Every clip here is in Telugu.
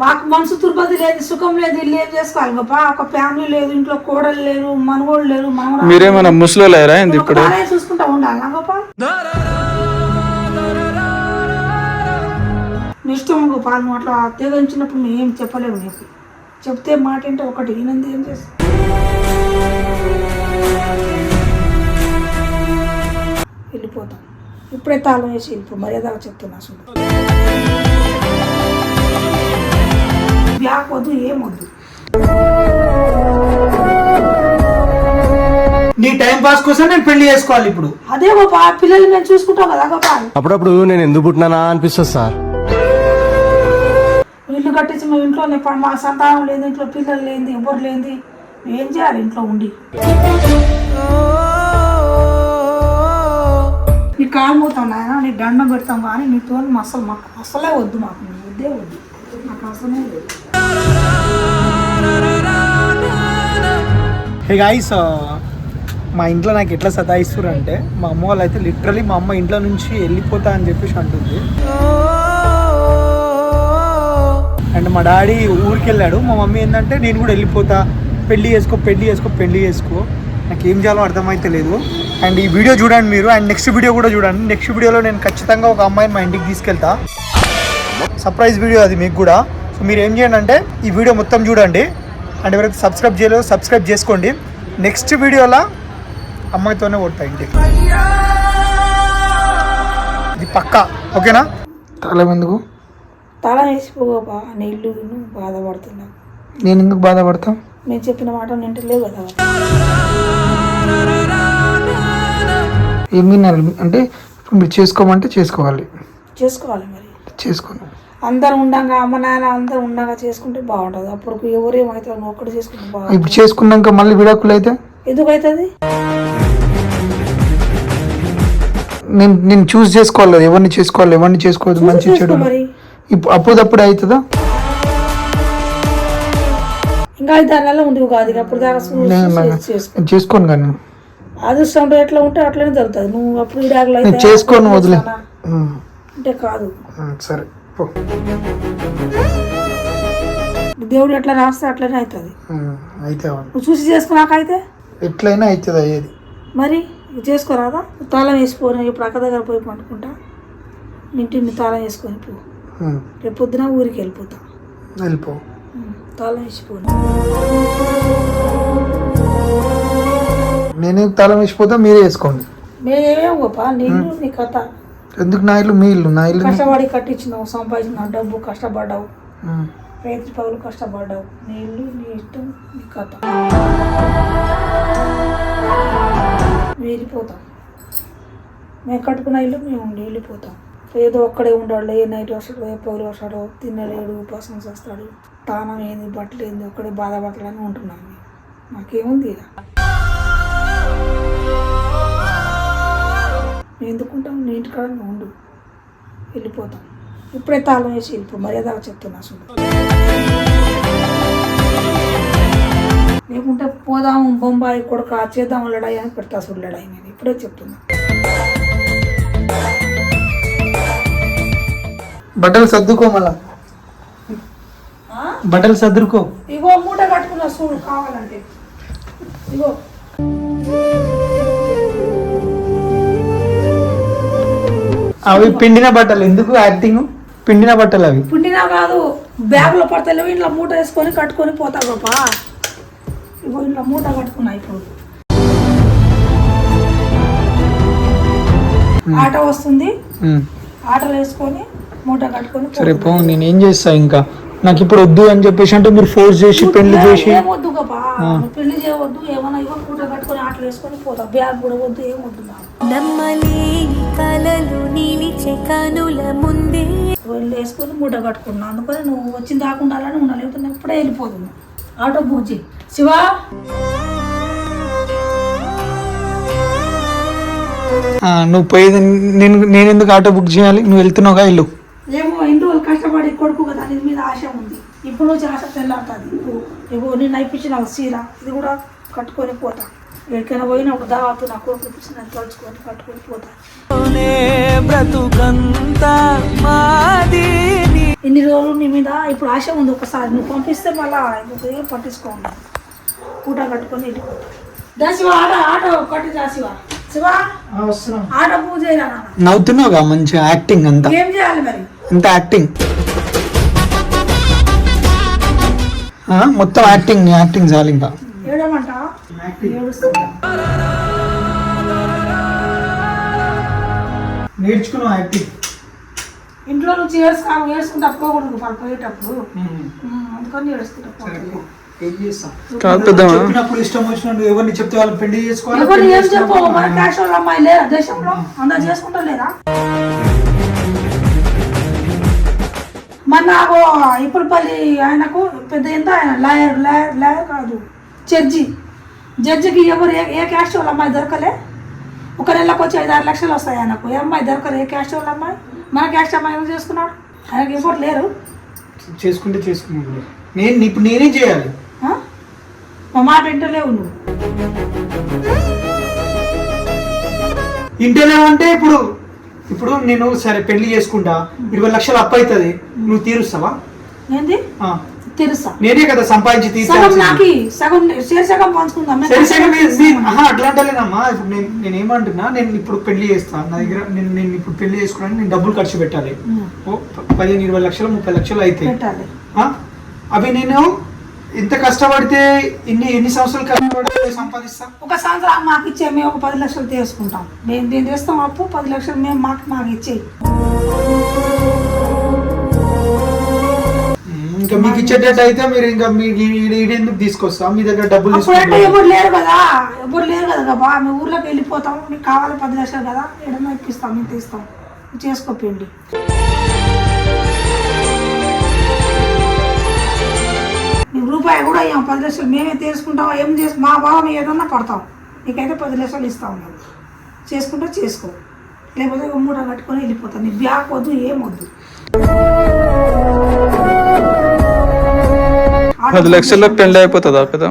మాకు మనసు తుర్పతి లేదు సుఖం లేదు ఇల్లు ఏం చేసుకోవాలి? గొప్ప ఒక ఫ్యామిలీ లేదు ఇంట్లో కోడలు లేరు మనవోళ్ళు లేరు మనవరాలు మీరేమైనా ఒక ఇప్పుడు? చూసుకుంటా ఉండాలి గొప్ప? ఇష్టం గోప నువ్వు అట్లా తెగించినప్పుడు మేము ఏం చెప్పలేము నీకు. చెప్తే మాట ఏంటో ఒకటి ఈయనంది ఏం చేస్తా? వెళ్ళిపోతాం. ఇప్పుడే తాళం వేసి వెళ్ళిపో మర్యాదగా చెప్తున్నా అసలు బ్యాగ్ వద్దు ఏమొద్దు నీ టైం పాస్ కోసం నేను పెళ్ళి చేసుకోవాలి ఇప్పుడు. అదే గోప పిల్లల్ని మేము చూసుకుంటాం కదా గోపాల్ అప్పుడప్పుడు నేను ఎందుకు పుట్టినానా అనిపిస్తుంది సార్. ఇల్లు కట్టించి మేము ఇంట్లోనే ప- మా సంతానం లేదు ఇంట్లో పిల్లలు లేనిది ఎవరు లేనిది ఏం చేయాలి ఇంట్లో ఉండి? నీ కాలు పోతాం నాయన నీ దండం పెడతాం కానీ నీతో అసలు మాకు అసలే వద్దు మాకు వద్దే వద్దు. నాకు అసలే లేదు. హే గాయస్ uh, మా ఇంట్లో నాకు ఎట్లా సతాయిస్తారు అంటే మా అమ్మ వాళ్ళు అయితే లిటరలీ మా అమ్మ ఇంట్లో నుంచి వెళ్ళిపోతా అని చెప్పేసి అంటుంది. అండ్ మా డాడీ ఊరికి వెళ్ళాడు మా మమ్మీ ఏంటంటే నేను కూడా వెళ్ళిపోతా. పెళ్ళి చేసుకో పెళ్ళి చేసుకో పెళ్ళి చేసుకో. నాకు ఏం చేయాలో అర్థమైతే లేదు. అండ్ ఈ వీడియో చూడండి మీరు. అండ్ నెక్స్ట్ వీడియో కూడా చూడండి. నెక్స్ట్ వీడియోలో నేను ఖచ్చితంగా ఒక అమ్మాయిని మా ఇంటికి తీసుకెళ్తా. సర్ప్రైజ్ వీడియో అది మీకు కూడా. మీరు ఏం చేయండి అంటే ఈ వీడియో మొత్తం చూడండి. అండ్ ఎవరైతే సబ్స్క్రైబ్ చేయలేదో సబ్స్క్రైబ్ చేసుకోండి. నెక్స్ట్ వీడియోలో అమ్మాయితోనే కొడతా ఇంటికి. ఇది పక్కా ఓకేనా? తాళం ఎందుకు? తాళం వేసిపోగోపా నీ ఇల్లు నువ్వు బాధపడుతున్నా నేను ఎందుకు బాధపడతా? మేము చెప్పిన మాట నింటలేవు కదా ఏం విన్నారు అంటే ఇప్పుడు మీరు చేసుకోమంటే చేసుకోవాలి. చేసుకోవాలి మరి. చేసుకోను అందరు ఉండంగా అమ్మ నాన్న అందరు ఉండంగా చేసుకుంటే బాగుంటుంది. అప్పుడు ఎవరేమైతే నువ్వు ఒక్కటి చేసుకుంటే బాగుంటుంది. ఇప్పుడు చేసుకున్నాక మళ్ళీ విడాకులు అయితే ఎందుకు అవుతుంది నేను నేను చూస్ చేసుకోవాలి ఎవరిని చేసుకోవాలి ఎవరిని చేసుకోవద్దు మంచి చెడు. ఇప్పుడు అప్పుడప్పుడు అవుతుందా ఇంకా ఐదు నెలలు ఉంది కాదు అప్పుడు దాకా చేసుకోను కానీ. అదృష్టం ఎట్లా ఉంటే అట్లనే జరుగుతుంది. నువ్వు అప్పుడు చేసుకోను వదిలే. అంటే కాదు. సరే. దేవుడు ఎట్లా రాస్తే అట్లనే అవుతుంది. అయితే అవ్వాలి. నువ్వు చూసి చేసుకున్నాక అయితే ఎట్లయినా అవుతుంది అయ్యేది. మరి చేసుకోరాదా? తాళం వేసిపోను ఇప్పుడు అక్క దగ్గర పోయి పండుకుంటా? ఇంటిని తాళం వేసుకొని పో. రేపు పొద్దున ఊరికి వెళ్ళిపోతా. వెళ్ళిపో. తాళం వేసిపోను. నేను తాళం వేసిపోతా మీరే వేసుకోండి. మేమేం గొప్ప నీళ్ళు నీ కథ. ఎందుకు నా ఇల్లు మీ ఇల్లు? నా ఇల్లు కష్టపడి కట్టించినావు సంపాదించిన డబ్బు కష్టపడ్డావు. రైతు పగులు కష్టపడ్డావు. నీ ఇల్లు నీ ఇష్టం నీ కథ. వెళ్ళిపోతాం. మేము కట్టుకున్న ఇల్లు మేము ఉండి వెళ్ళిపోతాం. ఏదో ఒక్కడే ఉండాలి ఏ నైట్ వస్తాడో ఏ పగులు వస్తాడో తినలేడు ఉపాసం చేస్తాడు. తానం ఏంది బట్టలు ఏంది ఒక్కడే బాధపడాలని ఉంటున్నాం మేము. మాకేముంది ఇక? మేము ఎందుకుంటాం నీ ఇంటికాడ ఉండు. వెళ్ళిపోతాం. ఇప్పుడే తాళం వేసి వెళ్ళిపో. మర్యాదగా చెప్తున్నా అసలు లేకుంటే పోదాం బొంబాయి కొడుక చేద్దాం లడాయి అని పెడతా అసలు లడాయి నేను. ఇప్పుడే చెప్తున్నా. బట్టలు సర్దుకో మళ్ళా. బట్టలు సర్దుకో. ఇగో మూట కట్టుకున్న చూడు కావాలంటే. ఇగో. అవి పిండిన బట్టలు. ఎందుకు యాక్టింగ్ పిండిన బట్టలు అవి. పిండినా కాదు బ్యాగ్లో పడతలేవు ఇంట్లో మూట వేసుకొని కట్టుకొని పోతా గొప్ప ఇగో ఇంట్లో మూట కట్టుకున్నా ఇప్పుడు. ఆట వస్తుంది. ఉమ్. ఆటలు వేసుకొని మూట కట్టుకొని సరే పో నేను ఏం చేస్తా ఇంకా? నాకు ఇప్పుడు వద్దు అని చెప్పేసి అంటే మీరు ఫోర్స్ చేసి పెళ్ళి చేసి ఏమొద్దు నువ్వు పెళ్ళి చేయవద్దు ఏమన్నా ఇగో మూట కట్టుకొని ఆటలు వేసుకొని పోతా. బ్యాగ్ కూడా వద్దు ఏమొద్దు నాకు. నమ్మలేని కలలు నిలిచే కనుల ముందే. వెళ్ళి వేసుకొని మూట కట్టుకున్నా. అందుకని నువ్వు వచ్చిన దాకా ఉండాలని ఉండాలి లేకపోతే నేను ఇప్పుడే వెళ్ళిపోతున్నా ఆటో చేయి. శివా! ఆ, నువ్వు పోయేది నేను నేను ఎందుకు ఆటో బుక్ చేయాలి? నువ్వు వెళ్తున్నావుగా ఇల్లు ఏమో ఇన్ని రోజులు కష్టపడి కొడుకు కదా నీ మీద ఆశ ఉంది. ఇప్పుడు నుంచి ఆశ తెల్లాడుతుంది ఇప్పుడు ఇగో నేను అయిపించిన చీర ఇది కూడా కట్టుకొని పోతా. ఎక్కడికైనా పోయినప్పుడు దావత్తు నా కొడుకు ఇప్పించి నేను తలుచుకొని కట్టుకొని పోతా. ఇన్ని రోజులు నీ మీద ఇప్పుడు ఆశ ఉంది ఒకసారి. నువ్వు పంపిస్తే మళ్ళా ఏం పట్టించుకోండి పూట కట్టుకొని వెళ్ళిపోతా దా శివ ఆట ఆట ఒకటి దా శివ. శివ వస్తున్నాం ఆట పూజ చేయరా నాన్న? నవ్వుతున్నావుగా మంచిగా యాక్టింగ్ అంతా. ఏం చేయాలి మరి? అంత యాక్టింగ్ మొత్తం యాక్టింగ్ యాక్టింగ్ చాలు ఇంకా. ఏడమంటా నేర్చుకున్నావు యాక్టింగ్? ఇంట్లో నుంచి ఏడుచుకా ఏడుచుకుంటా పోకూడదు వాళ్ళు పోయేటప్పుడు. అందుకని చెప్పినప్పుడు ఇష్టం వచ్చినట్టు ఎవరిని చెప్తే వాళ్ళు పెళ్ళి చేసుకోవాలి ఏం మన క్యాష్ వాళ్ళ అమ్మాయి లేరా దేశంలో? అందరు చేసుకుంటా లేరా మన నాకు ఇప్పుడు పల్లి ఆయనకు పెద్ద ఎంత ఆయన? లాయర్ లాయర్ లాయర్ కాదు. జడ్జి. జడ్జికి ఎవరు ఏ ఏ క్యాస్ట్ వాళ్ళ అమ్మాయి దొరకలే? ఒక నెలకు వచ్చి ఐదు ఆరు లక్షలు వస్తాయి ఆయనకు. ఏ అమ్మాయి దొరకలే? ఏ క్యాస్ట్ వాళ్ళ అమ్మాయి? మన క్యాస్ట్ అమ్మాయి ఎవరు చేసుకున్నాడు? ఆయనకి ఎవరు లేరు? చేసుకుంటే చేసుకున్నాను నేను ఇప్పుడు నేనేం చేయాలి? మా మాట వింటలేవు నువ్వు. ఇంటేనేమంటే ఇప్పుడు ఇప్పుడు నేను సరే పెళ్ళి చేసుకుంటా. ఇరవై లక్షలు అప్పు అవుతుంది. నువ్వు తీరుస్తావా? ఏంది. తెలుసా? నేనే కదా సంపాదించి సగం నాకి సగం షేర్ పంచుకుందాం ఇప్పుడు నేను నేను ఏమంటున్నా నేను ఇప్పుడు పెళ్ళి చేస్తాను నా దగ్గర నేను నేను ఇప్పుడు పెళ్ళి చేసుకోవడానికి నేను డబ్బులు ఖర్చు పెట్టాలి. పదిహేను ఇరవై లక్షలు ముప్పై లక్షలు ఆ? అవి నేను ఇంత కష్టపడితే ఎన్ని ఎన్ని సంవత్సరాలు కష్టపడితే సంపాదిస్తా? ఒక సంవత్సరం మాకు ఇచ్చే మేము ఒక పది లక్షలు తీసుకుంటాం. మేము దీన్ని చేస్తాం అప్పు పది లక్షలు మేము మాకు మాకు ఇచ్చేయి. ఇంకా మీకు ఇచ్చేటట్టు అయితే మీరు ఇంకా మీకు ఈడెందుకు తీసుకొస్తా మీ దగ్గర డబ్బులు అప్పుడంటే ఎవరు లేరు కదా? ఎవరు లేరు కదా బా మేము ఊర్లోకి వెళ్ళిపోతాం. మీకు కావాలి పది లక్షలు కదా? ఏడన్నా ఇప్పిస్తాం మేము తీస్తాం చేసుకోపోయింది. నీకు రూపాయి కూడా అయ్యాం పది లక్షలు. మేమే తీసుకుంటాం ఏం చేసి? మా బావ ఏదన్నా పడతాం నీకైతే పది లక్షలు ఇస్తాం మేము. చేసుకుంటే చేసుకో. లేకపోతే మూట కట్టుకొని వెళ్ళిపోతాం. నీ బ్యాగ్ వద్దు ఏం వద్దు. పది లక్షల్లో పెళ్ళి అయిపోతుందా పెద్ద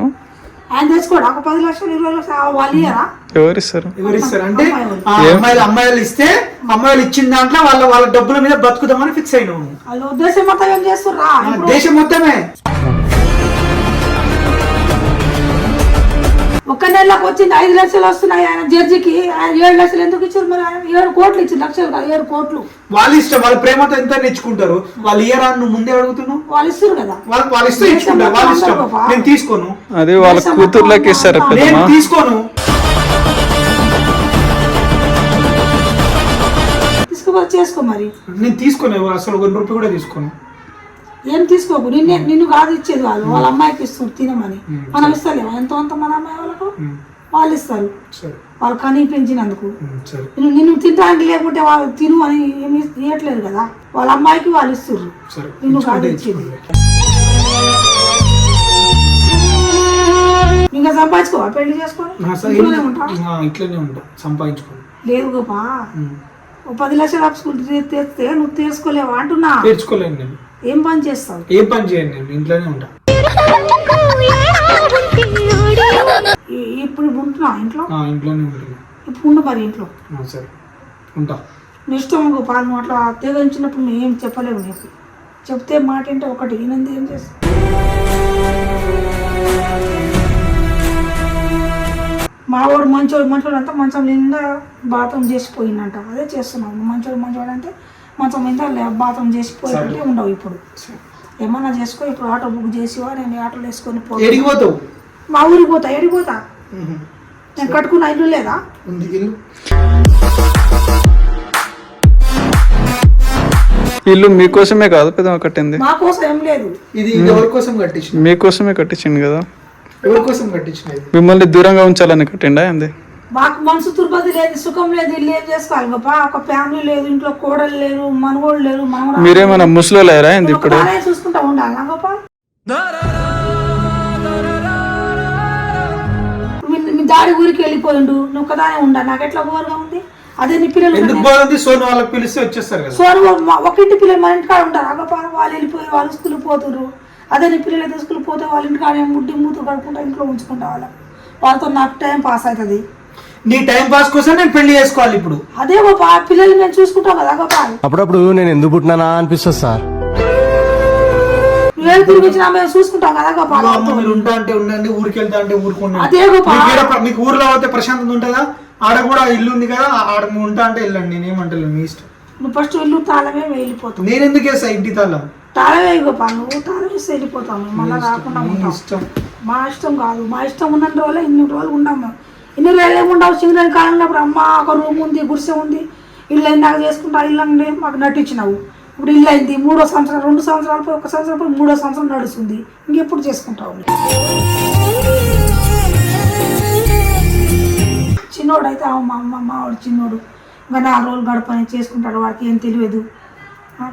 ఆయన తెచ్చుకోడు. ఒక పది లక్షలు ఇరవై లక్షలు ఆ వాళ్ళు ఇయ్యరా? ఎవరు ఇస్తారు ఎవరు ఇస్తారు అంటే అమ్మాయిలు. ఆ అమ్మాయిలు అమ్మాయిలు ఇస్తే అమ్మాయిలు ఇచ్చిన దాంట్లో వాళ్ళ వాళ్ళ డబ్బుల మీద బతుకుదామని ఫిక్స్ అయినాము వాళ్ళు ఉద్దేశం మొత్తం ఏం చేస్తుర్రా? దేశం మొత్తమే. ఒక్క నెలకు వచ్చింది ఐదు లక్షలు వస్తున్నాయి ఆయన జడ్జికి. ఆయన ఏడు లక్షలు ఎందుకు ఇచ్చారు మరి ఆయన? ఏడు కోట్లు ఇచ్చారు లక్షలు కాదు ఏడు కోట్లు. వాళ్ళ ఇష్టం వాళ్ళ ప్రేమతో ఎంత ఇచ్చుకుంటారు వాళ్ళు ఇయరా నువ్వు ముందే అడుగుతున్నావు? వాళ్ళు ఇస్తారు కదా. వాళ్ళు వాళ్ళ ఇష్టం ఇచ్చుకుంటారు వాళ్ళ ఇష్టం. నేను తీసుకోను. అది వాళ్ళ కూతుర్లకి ఇస్తారా నేను తీసుకోను. తీసుకుపోతే చేసుకో మరి. నేను తీసుకోను అసలు ఒక రూపాయి కూడా తీసుకోను. ఏం తీసుకోకు. నిన్నే నిన్ను కాదు ఇచ్చేది వాళ్ళు వాళ్ళ అమ్మాయికి ఇస్తారు తినమని. మనం ఇస్తలేము ఎంతో అంత మన అమ్మాయి వాళ్ళకు? వాళ్ళు ఇస్తారు. వాళ్ళు కనీ పెంచినందుకు ఉమ్, సరే. నిన్ను తినడానికి లేకుంటే వాళ్ళు తిను అని ఏమి ఇవ్వట్లేదు కదా. వాళ్ళ అమ్మాయికి వాళ్ళు ఇస్తారు సరే. నిన్ను కాదు ఇచ్చేది. ఇంకా సంపాదించుకోవా? పెళ్ళి ఇంట్లోనే ఉంటా ఇట్లనే ఉంటా. లేదు గోపా. ఓ పది లక్షలు అప్సుకుంటే తెస్తే నువ్వు తీసుకోలేవా అంటున్నా. తీర్చుకోలేను నేను. ఏం పని చేస్తావు? ఏం పని చేయను నేను ఇంట్లోనే ఉంటా. ఇప్పుడు ఉంటున్నా ఇంట్లో? ఆ, ఇంట్లోనే ఉంటున్నా. ఇప్పుడు ఉండు మరి ఇంట్లో. ఆ, సరే. ఉంటా. నీ ఇష్టం ఇంకో పాలు అట్లా తెగించినప్పుడు మేము ఏం చెప్పలేము నీకు. చెప్తే మాట ఏంటో ఒకటి ఈయనంది ఏం చేస్తావు? మా వాడు మంచోడు మంచోడు అంతా మంచం నిండా బాతం చేసిపోయిందంట. అదే చేస్తున్నావు. నువ్వు మంచోడు మంచోడు అంటే మంచం మీద బాతం చేసిపోయినట్టే ఉండవు ఇప్పుడు. ఏమన్నా చేసుకో ఇప్పుడు ఆటో బుక్ చేసివా? నేను ఆటోలో వేసుకొని పోతావు? మా ఊరికి పోతా ఏడికి పోతా? నేను కట్టుకున్న ఇల్లు లేదా? ఉంది ఇల్లు. ఇల్లు మీకోసమే కాదు పెద్ద కట్టింది. మా కోసం ఏం లేదు. ఇది ఎవరి కోసం కట్టించిన మీకోసమే కట్టించింది కదా. ఎవరి కోసం కట్టించిన ఇది మిమ్మల్ని దూరంగా ఉంచాలని కట్టిండా ఏంది? మాకు మనసు తుర్పతి లేదు సుఖం లేదు ఇల్లు ఏం చేసుకోవాలి? గొప్ప ఒక ఫ్యామిలీ లేదు ఇంట్లో కోడలు లేరు మనవోళ్ళు లేరు మనవరాలు మీరేమైనా ముసలో లేరా ఇప్పుడు చూసుకుంటా ఉండాలి గొప్ప మీ దాడి ఊరికి వెళ్ళిపోయిండు నువ్వు ఒకదానే ఉండాలి నాకు ఎట్లా బోరుగా ఉంది? అదే నీ పిల్లలు సోను వాళ్ళకి వచ్చేస్తారు ఒక ఇంటి పిల్లలు మన ఇంటికాడ ఉంటారు అగప వాళ్ళు వెళ్ళిపోయి వాళ్ళు స్కూల్ పోతున్నారు అదే నీ పిల్లలు అయితే స్కూల్ పోతే వాళ్ళ ఇంటికాడ ముడ్డి మూతులు కడుకుంటా ఇంట్లో ఉంచుకుంటా వాళ్ళ వాళ్ళతో నాకు టైం పాస్ అవుతుంది. నీ టైం పాస్ కోసం నేను పెళ్ళి చేసుకోవాలి ఇప్పుడు. అదే గొప్ప పిల్లల్ని మేము చూసుకుంటాం కదా గొప్ప అప్పుడప్పుడు నేను ఎందుకు పుట్టినానా అనిపిస్తుంది సార్. నువ్వేం మేము చూసుకుంటాం కదా అమ్మ మీరు ఉంటా అంటే ఉండండి ఊరికి వెళ్తా అంటే అదే. మీకు ఈడ ప్ర- మీకు ఊర్లో పోతే ప్రశాంతత ఉంటుందా? ఆడ కూడా ఇల్లు ఉంది కదా ఆడ నువ్వు ఉంటా అంటే వెళ్ళండి నేనేమంటలేను మీ ఇష్టం. నువ్వు ఫస్ట్ ఇల్లు తాళమే వెళ్ళిపోతావు నేను ఎందుకు వేస్తా ఇంటి తాళం? తాళమే గోపాల్ నువ్వు తాళం వేసి వెళ్ళిపోతావు మేము మళ్ళీ రాకుండా మీ ఉంటాం. ఇష్టం. మా ఇష్టం కాదు మా ఇష్టం ఉన్న రోజులే ఇన్ని రోజులు మేము ఇన్ని రేళ్ళు ఏముండవు? సింగరేణి కాలంలో అప్పుడు అమ్మ ఒక రూమ్ ఉంది గుడిసె ఉంది. ఇల్లు అయింది చేసుకుంటా ఇల్లు అండి మాకు నటించినావు. ఇప్పుడు ఇల్లు అయింది మూడో సంవత్సరం రెండు సంవత్సరాలు ఒక సంవత్సరం పోయి మూడో సంవత్సరం నడుస్తుంది. ఇంకెప్పుడు చేసుకుంటావు? చిన్నోడు అయితే మా అమ్మ మావాడు చిన్నోడు. ఇంకా నాలుగు రోజులు గడపని చేసుకుంటాడు వాడికి ఏం తెలియదు.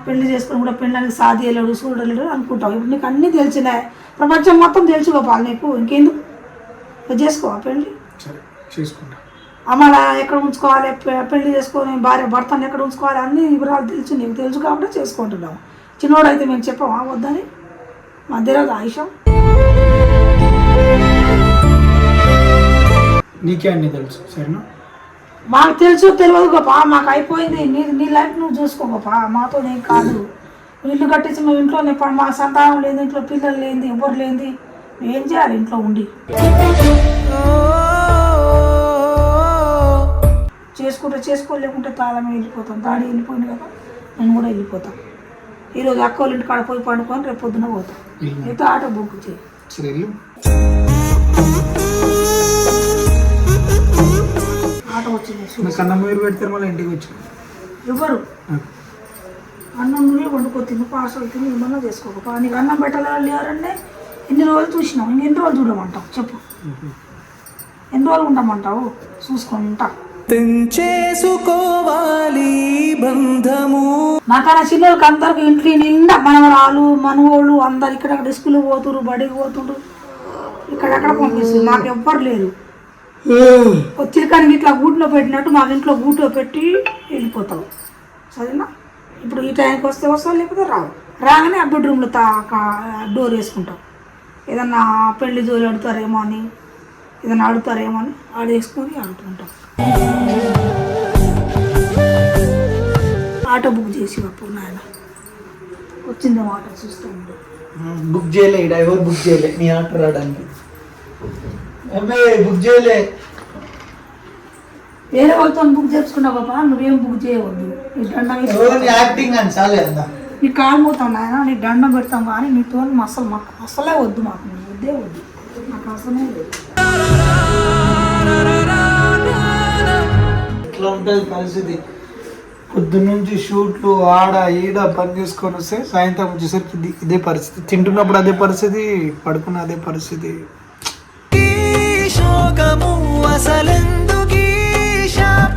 పెళ్ళి చేసుకుని కూడా పెళ్ళడానికి సాధ్యలేడు చూడలేడు అనుకుంటావు. ఇప్పుడు నీకు అన్నీ తెలిసినాయి. ప్రపంచం మొత్తం తెలుసు నీకు. ఇంకెందుకు? చేసుకోవా చేసుకో ఆ పెళ్ళి చేసుకుంటా అమ్మాయి ఎక్కడ ఉంచుకోవాలి? పె- పెళ్ళి చేసుకొని భార్య భర్తను ఎక్కడ ఉంచుకోవాలి? అన్ని వివరాలు తెలుసు నీకు తెలుసు కాబట్టి చేసుకుంటున్నావు చిన్నోడు అయితే మేము చెప్పామా వద్దని. మధ్యలో ఆయుషం. నీకే అన్ని తెలుసు సరేనా? మాకు తెలుసు తెలియదు గొప్ప. మాకు అయిపోయింది. నీ నీ లైఫ్ నువ్వు చూసుకో గొప్ప. మాతో నేను కాదు. ఇల్లు కట్టించి మేము ఇంట్లోనే ప- మా సంతానం లేదు ఇంట్లో పిల్లలు లేనిది ఎవరు లేనిది మేము ఏం చేయాలి ఇంట్లో ఉండి? చేసుకుంటే చేసుకోలేకుంటే తాళం వెళ్ళిపోతాం. దాడి వెళ్ళిపోయింది కదా నేను కూడా వెళ్ళిపోతాను ఈరోజు అక్క వాళ్ళ ఇంటి కాడ పోయి పండుకొని రేపు పొద్దున పోతాం. అయితే ఆటో బుక్ చేయి. వెళ్ళు. ఆటో వచ్చింది. నాకు అన్నం మీరు పెడితే మళ్ళీ ఇంటికి వచ్చి ఎవరు? అన్నం నువ్వే వండుకో తిను పార్సల్ తిని ఏమన్నా చేసుకోకపో నీకు అన్నం పెట్టాలి లేరంటే ఎన్ని రోజులు చూసినావు ఇంక ఎన్ని రోజులు చూడమంటావు? చెప్పు. ఎన్ని రోజులు ఉండమంటావు? చూసుకొని ఉంటా చేసుకోవాలి బంధము. నాకన్నా చిన్నోళ్ళకి అందరికి ఇంట్లో నిండా మనవరాలు మనవోళ్ళు అందరు ఇక్కడక్కడ స్కూల్కి పోతురు బడికి పోతుండ్రు ఇక్కడెక్కడ పంపిస్తుంది మాకు ఎవ్వరు లేరు. తిరకానికి ఇట్లా గూట్లో పెట్టినట్టు మాకు ఇంట్లో గూట్లో పెట్టి వెళ్ళిపోతావు. సరేనా? ఇప్పుడు ఈ టైంకి వస్తే వస్తావు లేకపోతే రావు? రాగానే ఆ బెడ్రూమ్లో తా డోర్ వేసుకుంటాం ఏదన్నా పెళ్ళి జోలు అడుగుతారేమో అని. ఏదన్నా అడుగుతారేమో అని ఆడేసుకొని ఆడుతుంటాం. ఆటో బుక్ చేసి అప్పుడు నాయన. వచ్చిందేమో ఆటో చూస్తూ బుక్ చేయలే డ్రైవర్ బుక్ చేయలే? నీ ఆటో రావడానికి. బుక్ చేయలే. వేరే వాళ్ళతో బుక్ చేసుకున్నావు బాబా నువ్వేం బుక్ చేయవద్దు. యాక్టింగ్ అని చాలే అందా? నీ కాలు పోతాం నాయన నీ దండం పెడతాం కానీ నీతో అసలు మాకు అసలే వద్దు మాకు వద్దే వద్దు. నాకు అసలే లేదు. ఇట్లా ఉంటుంది పరిస్థితి. పొద్దు నుంచి షూట్లు ఆడ ఈడ పని చేసుకొని వస్తే సాయంత్రం వచ్చేసరికి ఇదే పరిస్థితి. తింటున్నప్పుడు అదే పరిస్థితి పడుకున్న అదే పరిస్థితి.